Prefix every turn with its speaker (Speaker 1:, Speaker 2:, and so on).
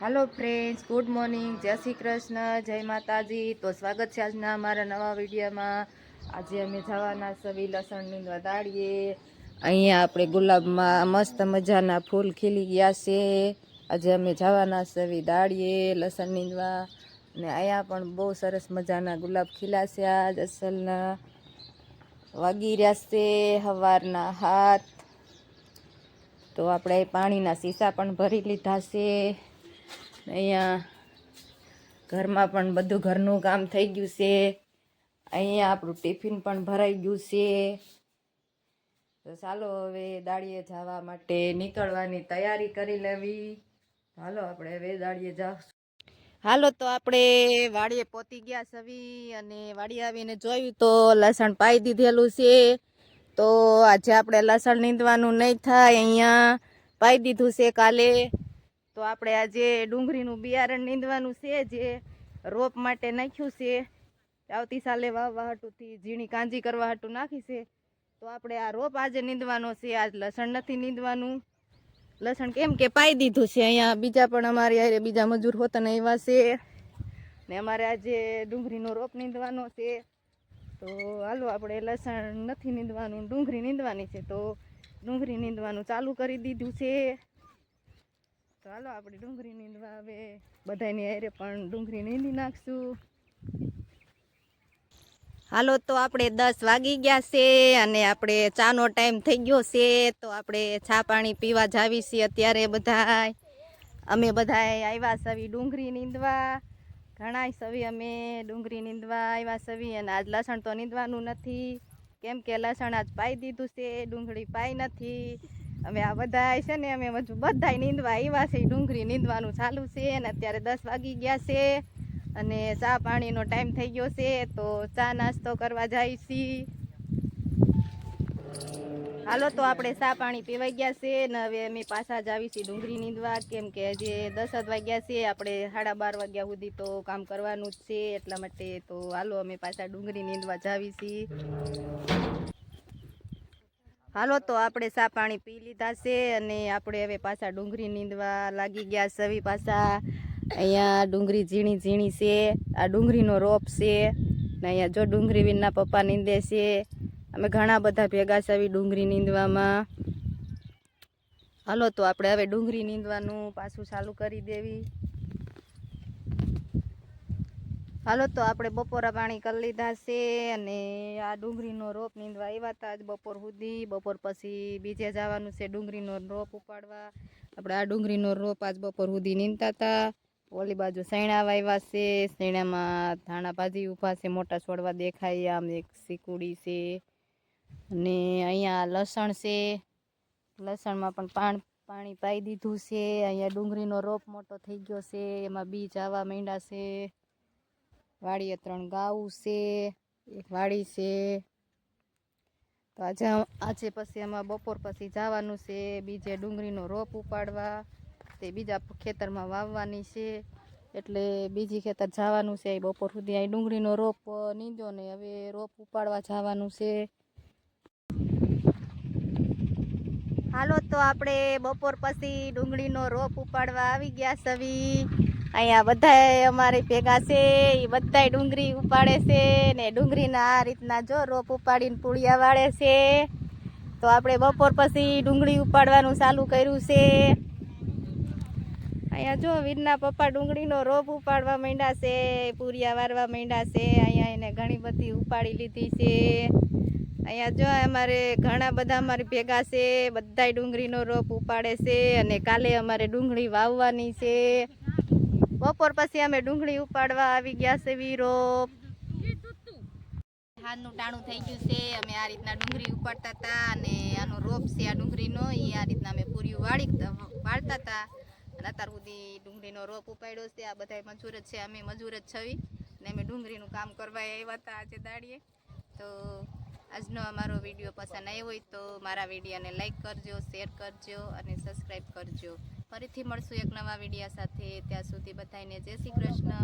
Speaker 1: હાલો friends good morning જય શ્રી કૃષ્ણ. જય માતાજી. તો સ્વાગત છે આજના અમારા નવા વિડીયોમાં. આજે અમે જવાના સવી લસણની વધાડીએ અહીંયા આપણે ગુલાબમાં મસ્ત મજાના ફૂલ ખીલી ગયા છે. આજે અમે જવાના સવી દાળીએ લસણ નીંદવા ને અહીંયા પણ બહુ સરસ મજાના ગુલાબ ખીલાશે આજ અસલના. વાગી રહ્યા છે સવારના હાથ. તો આપણે પાણીના સીસા પણ ભરી લીધા છે. અહીંયા ઘરમાં પણ બધું ઘરનું કામ થઈ ગયું છે. અહીંયા આપણું ટિફિન પણ ભરાઈ ગયું છે. તો ચાલો હવે દાડીએ જવા માટે નીકળવાની તૈયારી કરી લેવી. હાલો, આપણે હવે દાડીએ જાઉં હાલો, તો આપણે વાડીએ પહોંચી ગયા સવી અને વાડી આવીને જોયું તો લસણ પાઈ દીધેલું છે. તો આજે આપણે લસણ નીંદવાનું નહીં થાય, અહીંયા પાઈ દીધું છે કાલે. તો આપણે આજે ડુંગળીનું બિયારણ નીંદવાનું છે, જે રોપ માટે નાખ્યું છે, આવતી સાલે વાવવા હાટુથી ઝીણી કાંજી કરવા હાટું નાખી છે, તો આપણે આ રોપ આજે નીંદવાનો છે આજ લસણ નથી નીંદવાનું. લસણ કેમ કે પાઈ દીધું છે, અહીંયા બીજા પણ અમારે હારે બીજા મજૂર હોતા ને એવા છે. ને અમારે આજે ડુંગળીનો રોપ નીંદવાનો છે, તો હાલો આપણે લસણ નથી નીંદવાનું, ડુંગળી નીંદવાની છે, તો ડુંગળી નીંદવાનું ચાલુ કરી દીધું છે. તો હાલો, આપણે ડુંગળી નીંદવા આવે. બધાની હારે પણ ડુંગળી નીંદી નાખશું. હાલો, તો આપણે દસ વાગી ગયા છે અને આપણે ચાનો ટાઈમ થઈ ગયો છે, તો આપણે ચા પાણી પીવા જાવી છીએ અત્યારે બધાય. અમે બધાય આવ્યા સવી ડુંગળી નીંદવા. ઘણાય સવી અમે ડુંગળી નીંદવા આવ્યા સવી અને આજ લસણ તો નીંદવાનું નથી. કેમ કે લસણ આજ પાઈ દીધું છે, ડુંગળી પાઈ નથી. અમે આ બધાય છે ને, અમે હજુ બધાય નીંદવા આવ્યા છે, ડુંગળી નીંદવાનું ચાલુ છે અને અત્યારે દસ વાગી ગયા છે અને ચા પાણીનો ટાઈમ થઈ ગયો છે, તો ચા નાસ્તો કરવા જાય છીએ હાલો, તો આપણે ચા પાણી પીવાઈ ગયા છે ને હવે અમે પાછા જ આવી છીએ ડુંગળી નીંદવા, કેમ કે જે દસ જ વાગ્યા છે, આપણે સાડા બાર વાગ્યા સુધી તો કામ કરવાનું જ છે એટલા માટે તો હાલો, અમે પાછા ડુંગળી નીંદવા જાવી છીએ હાલો, તો આપણે સા પાણી પી લીધા છે અને આપણે હવે પાછા ડુંગળી નીંદવા લાગી ગયા સવી પાછા અહીંયા ડુંગળી ઝીણી ઝીણી છે, આ ડુંગળીનો રોપ છે ને અહીંયા જો ડુંગળી વિનના પપ્પા નીંદે છે. અમે ઘણા બધા ભેગા છે ડુંગળી નીંદવામાં. હાલો, તો આપણે હવે ડુંગળી નીંદવાનું પાછું ચાલુ કરી દેવી. હાલો તો આપણે બપોરા પાણી કરી લીધા છે અને આ ડુંગળીનો રોપ નીંદવા આવ્યા હતા આજ બપોર સુધી. બપોર પછી બીજે જવાનું છે ડુંગળીનો રોપ ઉપાડવા. આપણે આ ડુંગળીનો રોપ આજ બપોર સુધી નીંદતા હતા. ઓલી બાજુ સૈણા વાવ્યા છે. સૈણામાં ધાણા ભાજી ઊભા છે, મોટા છોડવા દેખાય. આમ એક સીકુડી છે અને અહીંયા લસણ છે. લસણમાં પણ પાણ, પાણી પાઈ દીધું છે. અહીંયા ડુંગળીનો રોપ મોટો થઈ ગયો છે. એમાં બીજ આવવા માંડ્યા છે. વાડીએ ત્રણ ગાઉ છે, એક વાડી છે. તો આજે આજે પછી એમાં બપોર પછી જવાનું છે, બીજે ડુંગળીનો રોપ ઉપાડવા, તે બીજા ખેતરમાં વાવવાની છે. એટલે બીજી ખેતર જવાનું છે બપોર સુધી અહીં ડુંગળીનો રોપ નીંદો ને હવે રોપ ઉપાડવા જવાનું છે. હાલો, તો આપણે બપોર પછી ડુંગળીનો રોપ ઉપાડવા આવી ગયા સવી. અહીંયા બધાય અમારે ભેગા છે એ બધાય ડુંગળી ઉપાડે છે ને ડુંગળીના આ રીતના જો રોપ ઉપાડીને પૂળિયા વાળે છે. તો આપણે બપોર પછી ડુંગળી ઉપાડવાનું ચાલુ કર્યું છે. અહીંયા જો વીરના પપ્પા ડુંગળીનો રોપ ઉપાડવા માંડ્યા છે, પૂરિયા વારવા માંડ્યા છે, અહીંયા એને ઘણી બધી ઉપાડી લીધી છે. અહીંયા જો અમારે ઘણા બધા અમારે ભેગા છે, બધાય ડુંગળીનો રોપ ઉપાડે છે અને કાલે અમારે ડુંગળી વાવવાની છે. બપોર પછી અમે ડુંગળી ઉપાડવા આવી ગયા છે વીરો. હાથનું ટાણું થઈ ગયું છે. અમે આ રીતના ડુંગળી ઉપાડતા હતા અને આનો રોપ છે આ ડુંગળીનો, એ આ રીતના અમે પૂર્યું વાળી વાળતા હતા. અને અત્યાર સુધી ડુંગળીનો રોપ ઉપાડ્યો છે. આ બધા મજૂર જ છે. અમે મજૂર જ છવી. ને અમે ડુંગળીનું કામ કરવા આવ્યા હતા આજે દાડીએ. તો આજનો અમારો વીડિયો પસંદ આવ્યો હોય તો મારા વિડીયોને લાઈક કરજો, શેર કરજો અને સબસ્ક્રાઈબ કરજો. ફરીથી મળશું એક નવા વિડીયા સાથે. ત્યાં સુધી બધાને જય શ્રી કૃષ્ણ.